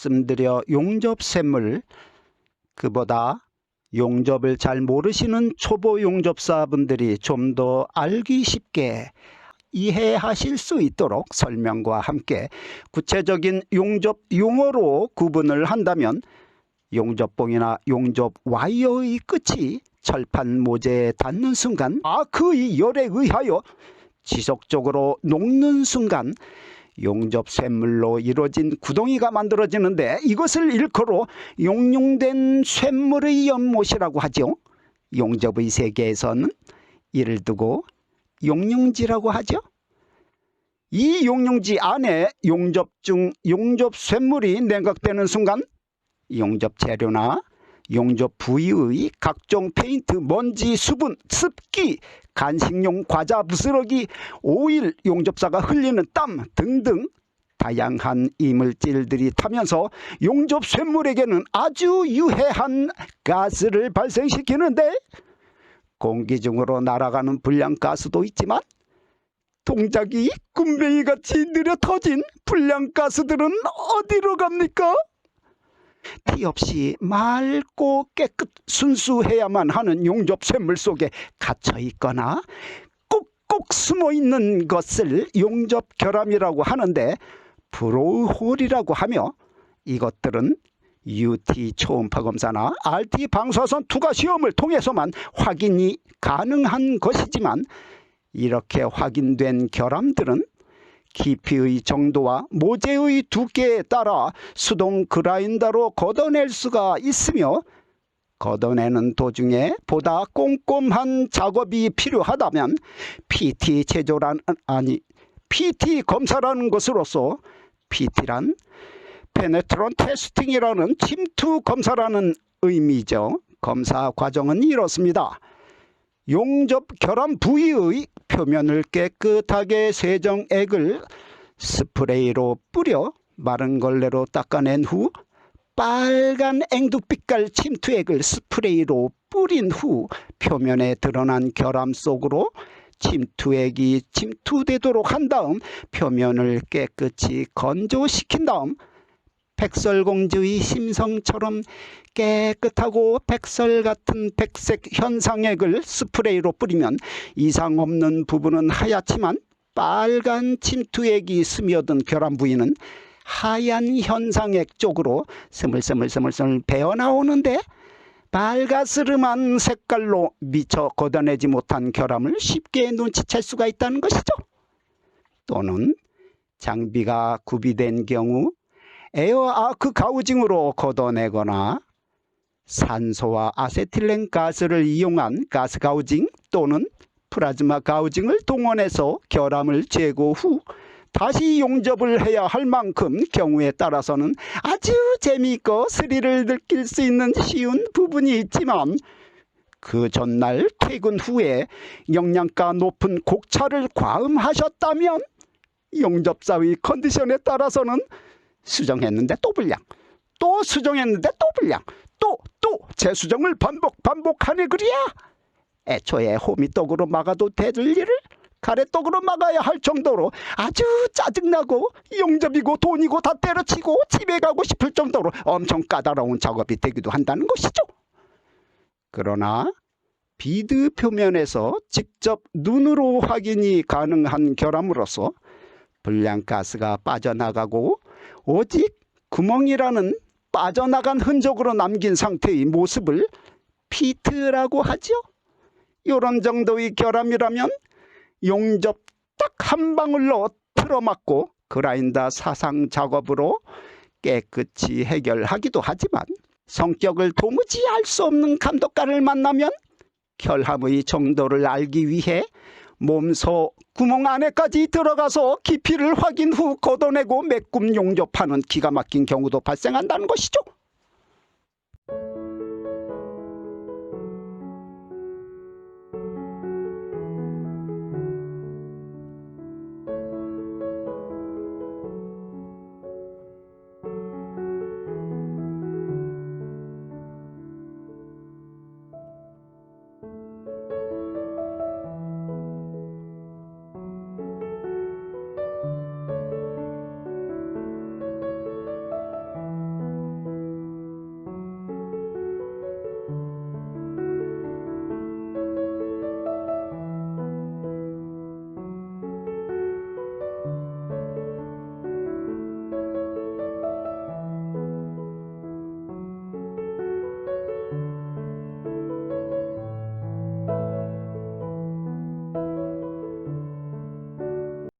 말씀드려 용접샘물 그보다 용접을 잘 모르시는 초보 용접사분들이 좀 더 알기 쉽게 이해하실 수 있도록 설명과 함께 구체적인 용접 용어로 구분을 한다면 용접봉이나 용접 와이어의 끝이 철판 모재에 닿는 순간 아 그의 열에 의하여 지속적으로 녹는 순간 용접 쇳물로 이루어진 구덩이가 만들어지는데 이것을 일컬어 용융된 쇳물의 연못이라고 하죠. 용접의 세계에서는 이를 두고 용융지라고 하죠. 이 용융지 안에 용접 중 용접 쇳물이 냉각되는 순간 용접 재료나 용접 부위의 각종 페인트, 먼지, 수분, 습기, 간식용 과자 부스러기, 오일, 용접사가 흘리는 땀 등등 다양한 이물질들이 타면서 용접 쇳물에게는 아주 유해한 가스를 발생시키는데 공기 중으로 날아가는 불량가스도 있지만 동작이 군뱅이같이 느려 터진 불량가스들은 어디로 갑니까? 티 없이 맑고 깨끗 순수해야만 하는 용접 쇳물 속에 갇혀 있거나 꼭꼭 숨어 있는 것을 용접 결함이라고 하는데 브로우홀이라고 하며 이것들은 UT 초음파 검사나 RT 방사선 투과 시험을 통해서만 확인이 가능한 것이지만 이렇게 확인된 결함들은 깊이의 정도와 모재의 두께에 따라 수동 그라인더로 걷어낼 수가 있으며 걷어내는 도중에 보다 꼼꼼한 작업이 필요하다면 PT 제조란 아니 PT 검사라는 것으로서 PT란 페네트론 테스팅이라는 침투 검사라는 의미죠. 검사 과정은 이렇습니다. 용접 결함 부위의 표면을 깨끗하게 세정액을 스프레이로 뿌려 마른 걸레로 닦아낸 후 빨간 앵두빛깔 침투액을 스프레이로 뿌린 후 표면에 드러난 결함 속으로 침투액이 침투되도록 한 다음 표면을 깨끗이 건조시킨 다음 백설공주의 심성처럼 깨끗하고 백설 같은 백색 현상액을 스프레이로 뿌리면 이상 없는 부분은 하얗지만 빨간 침투액이 스며든 결함 부위는 하얀 현상액 쪽으로 스물스물스물스물 배어나오는데 빨가스름한 색깔로 미처 걷어내지 못한 결함을 쉽게 눈치챌 수가 있다는 것이죠. 또는 장비가 구비된 경우 에어 아크 가우징으로 걷어내거나 산소와 아세틸렌 가스를 이용한 가스 가우징 또는 플라즈마 가우징을 동원해서 결함을 제거 후 다시 용접을 해야 할 만큼 경우에 따라서는 아주 재미있고 스릴을 느낄 수 있는 쉬운 부분이 있지만 그 전날 퇴근 후에 영양가 높은 곡차를 과음하셨다면 용접사의 컨디션에 따라서는 수정했는데 또 불량, 또 수정했는데 또 불량, 또 또 재수정을 반복 반복하네 그리야. 애초에 호미떡으로 막아도 될 일을 가래떡으로 막아야 할 정도로 아주 짜증나고 용접이고 돈이고 다 때려치고 집에 가고 싶을 정도로 엄청 까다로운 작업이 되기도 한다는 것이죠. 그러나 비드 표면에서 직접 눈으로 확인이 가능한 결함으로써 불량가스가 빠져나가고 오직 구멍이라는 빠져나간 흔적으로 남긴 상태의 모습을 피트라고 하죠. 이런 정도의 결함이라면 용접 딱 한 방울로 틀어막고 그라인더 사상 작업으로 깨끗이 해결하기도 하지만 성격을 도무지 알 수 없는 감독관을 만나면 결함의 정도를 알기 위해 몸소 구멍 안에까지 들어가서 깊이를 확인 후 걷어내고 매꿈 용접하는 기가 막힌 경우도 발생한다는 것이죠.